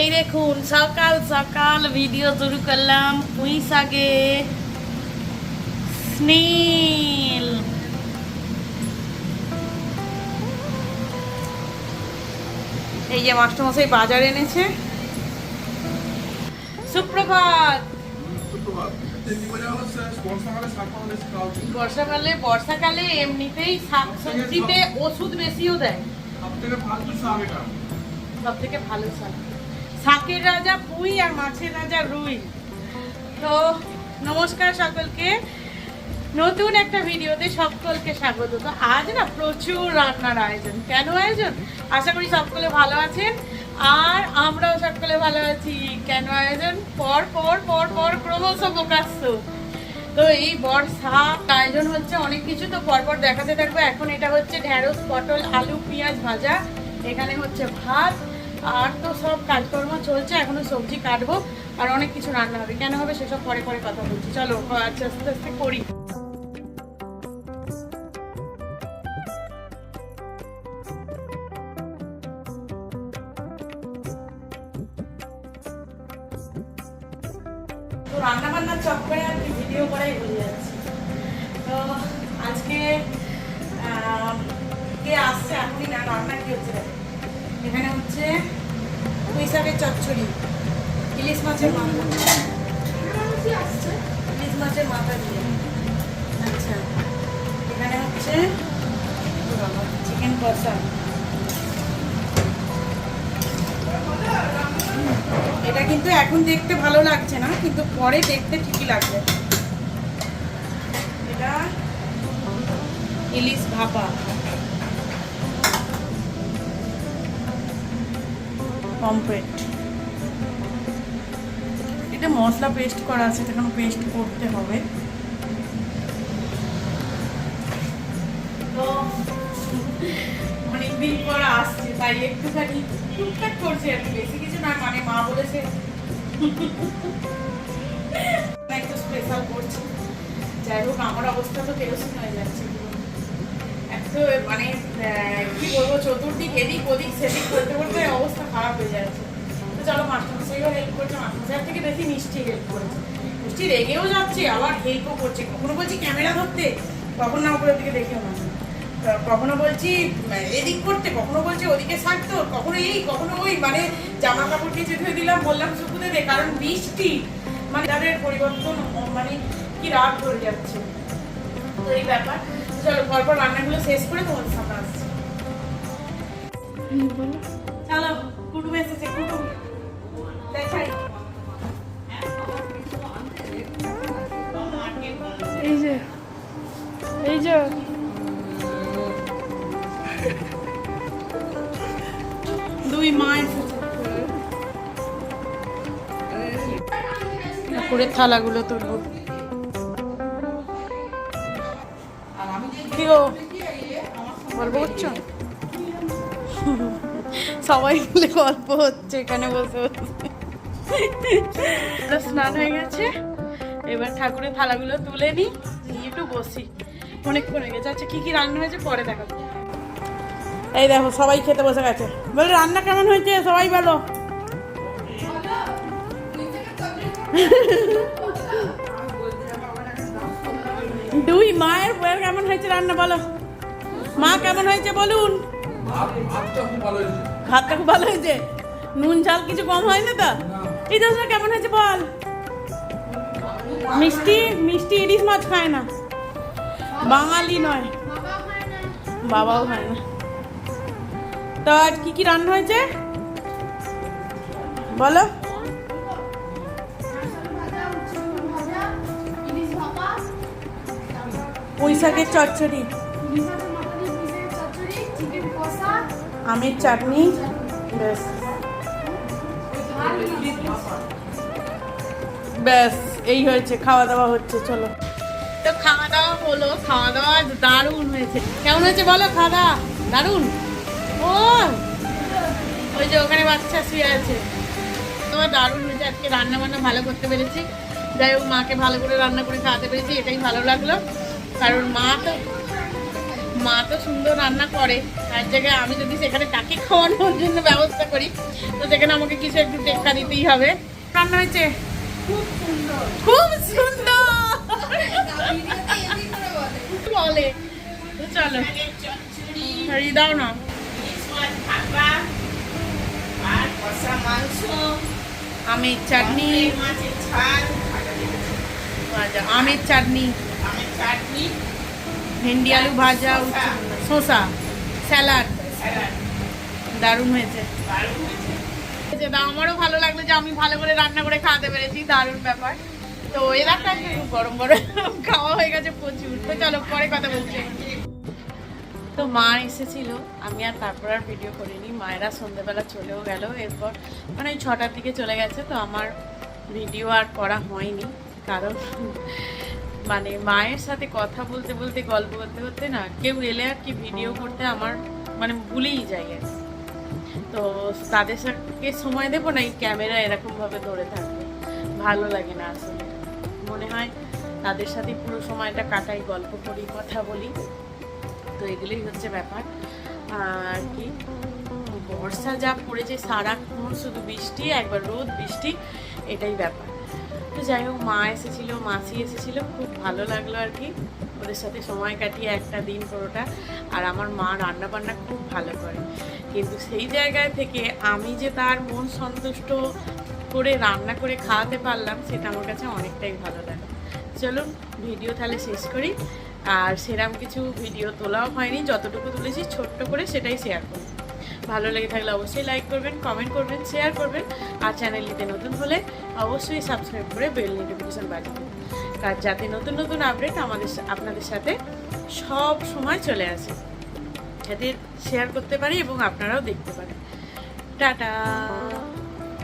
এই দেখুন সকাল সকাল ভিডিও শুরু করলাম পুঁই শাকে স্নেল এই যে মাস্টারমশাই বাজার এনেছে। সুপ্রভাত। বর্ষাকালে বর্ষাকালে এমনিতেই শাক সবজিতে ওষুধ বেশিও দেয়। সব থেকে ভালো শাক। শাকের রাজা, পুঁই আর মাছের রাজা রুই। তো নমস্কার সকলকে। নতুন একটা ভিডিওতে সকলকে স্বাগত। তো আজ না প্রচুর রান্নার আয়োজন। কেন আয়োজন? আশা করি সকলে ভালো আছেন। আর আমরাও সকলে ভালো আছি। কেন আয়োজন? পর পর পর পর ক্রমশ প্রকাশ্য। তো এই বর বর্ষা আয়োজন হচ্ছে অনেক কিছু। তো পরপর দেখাতে থাকব। এখন এটা হচ্ছে ঢেঁড়স, পটল, আলু, পেঁয়াজ ভাজা। এখানে হচ্ছে ভাত। আর তো সব কাজকর্ম চলছে, এখনও সবজি কাটবো আর অনেক কিছু রান্না হবে। কেন হবে সেসব পরে পরে কথা বলছি। চলো আস্তে আস্তে করি। রান্না বান্নার চক্করে আর কি ভিডিও করাই ভুলে যাচ্ছি। তো আজকে কে আসছে এখনই না, রান্না কি হচ্ছে। এখানে হচ্ছে পুঁই শাকের চচ্চড়ি, ইলিশ মাছের মাথা ইলিশ মাছের মাথা দিয়ে। আচ্ছা এখানে হচ্ছে চিকেন কষা। এটা কিন্তু এখন দেখতে ভালো লাগছে না, কিন্তু পরে দেখতে ঠিকই লাগবে। এটা ইলিশ ভাপা। পমফ্রেট এটা মশলা পেস্ট করা আছে এটা পেস্ট করতে হবে। অনেকদিন পর আসছে, তাই একটুখানি টুকটাক করছে আর বেশি কিছু না মানে মা বলেছে। একটু স্পেশাল করছি। যাই হোক, আমার অবস্থা তো কেরোসিন হয়ে যাচ্ছে পুরো। এত মানে আহ, কি বলব চতুর্দিক, এদিক ওদিক, সেদিক করতে করতে অবস্থা খারাপ হয়ে যাচ্ছে। তো চলো মাস্টারমশাইও হেল্প করছে মাস্টারমশাইয়ের থেকে বেশি মিষ্টি হেল্প করেছে। মিষ্টি রেগেও যাচ্ছে, আবার হেল্পও করছে। কখনো বলছি ক্যামেরা ধরতে তখন না উপরের দিকে দেখেও না। কখনো বলছি এদিক করতে, কখনো বলছি ওদিকে থাকতো কখনো এই, কখনো ওই মানে জামা কাপড় কেচে ধুয়ে দিলাম, বললাম শুকুতে দে, কারণ বৃষ্টি মানে তাদের পরিবর্তন মানে কি রাগ ধরে যাচ্ছে। তো এই ব্যাপার। চলো, পরপর রান্নাগুলো শেষ করে তোমার সামনে আসছি। চলো কুটুম এসেছে কুটুম। দেখাই। এই যে এই যে। দুই মা এসেছে। করে থালাগুলো তুলবো। কি গো? গল্প করছ সবাই মিলে গল্প হচ্ছে, এখানে বসে বসে। স্নান হয়ে গেছে। এবার ঠাকুরের থালাগুলো তুলে নিই একটু বসি। অনেকক্ষণ হয়ে গেছে। আচ্ছা কি কি রান্না হয়েছে পরে দেখাবো। এই দেখো, সবাই খেতে বসে গেছে। বলে, রান্না কেমন হয়েছে? সবাই বলো। দুই মায়ের বইয়ের কেমন হয়েছে রান্না, বলো। মা কেমন হয়েছে, বলুন। ভাতটা খুব ভালো হয়েছে। নুন ঝাল কিছু কম হয় না তো? এই দোষটা কেমন হয়েছে বল? মিষ্টি মিষ্টি ইলিশ মাছ খায় না। বাঙালি নয়। বাবাও খায় না। তো আজ কি কি রান্না হয়েছে? বলো। পুঁই শাকের চচ্চড়ি। আমের চাটনি। ব্যাস। ব্যাস, এই হয়েছে খাওয়া দাওয়া হচ্ছে, চলো। তো খাওয়া দাওয়া হলো খাওয়া দাওয়া দারুণ হয়েছে। কেমন হয়েছে বলো খাওয়া দারুণ? ও! ওই যে ওখানে বাচ্চা শুয়ে আছে। তোমার দারুণ হয়েছে, আজকে রান্না বান্না ভালো করতে পেরেছি। যাই হোক, মাকে ভালো করে রান্না করে খাওয়াতে পেরেছি, এটাই ভালো লাগল। কারণ মা তো মা তো সুন্দর রান্না করে তার জায়গায় আমি যদি সেখানে তাকে খাওয়ানোর জন্য ব্যবস্থা করি তো সেখানে আমাকে কিছু একটু টেক্কা দিতেই হবে। রান্না হয়েছে? খুব সুন্দর। খুব সুন্দর! বলে তো চলো। দাও না। আমের চাটনি। আমের চাটনি। আমের চাটনি। ভেন্ডি আলু ভাজা শসা স্যালাড। দারুণ হয়েছে। আমারও ভালো লাগল যে আমি ভালো করে রান্না করে খাওয়াতে পেরেছি দারুণ ব্যাপার। তো খুব গরম গরম খাওয়া হয়ে গেছে প্রচুর। তো চলো পরে কথা বলছি। তো মা এসেছিল আমি আর তারপর আর ভিডিও করিনি। মায়েরা সন্ধ্যেবেলা চলেও গেল এরপর মানে ওই ছটার দিকে চলে গেছে তো আমার ভিডিও আর করা হয়নি। কারণ মানে মায়ের সাথে কথা বলতে বলতে, গল্প করতে করতে না, কেউ এলে আর কি ভিডিও করতে আমার মানে ভুলেই কি। তো তাদের সাথে সময় দেবো না, এই ক্যামেরা এরকমভাবে ধরে থাকবে ভালো লাগে না আসলে। মনে হয় তাদের সাথে পুরো সময়টা কাটাই, গল্প করি, কথা বলি। তো এগুলোই হচ্ছে ব্যাপার। আর কি? বর্ষা যা পড়েছে, সারাক্ষণ শুধু বৃষ্টি, একবার রোদ, বৃষ্টি, এটাই ব্যাপার। তো যাই হোক, মা এসেছিল, মাসি এসেছিল, খুব ভালো লাগল আর কি। ওদের সাথে সময় কাটিয়ে একটা দিন পুরোটা। আর আমার মা রান্না বান্না খুব ভালো করে। কিন্তু সেই জায়গায় থেকে আমি যে তার মন সন্তুষ্ট করে রান্না করে খাওয়াতে পারলাম, সেটা আমার কাছে অনেকটাই ভালো লাগে চলুন, ভিডিও তাহলে শেষ করি। আর সেরকম কিছু ভিডিও তোলাও হয়নি। যতটুকু তুলেছি, ছোট্ট করে সেটাই শেয়ার করব ভালো লেগে থাকলে অবশ্যই লাইক করবেন কমেন্ট করবেন শেয়ার করবেন। আর চ্যানেলটিতে নতুন হলে অবশ্যই সাবস্ক্রাইব করে বেল নোটিফিকেশান বাজিয়ে দেবেন যাতে নতুন নতুন আপডেট আমাদের আপনাদের সাথে সব সময় চলে আসে। যাতে শেয়ার করতে পারি এবং আপনারাও দেখতে পারেন। টাটা।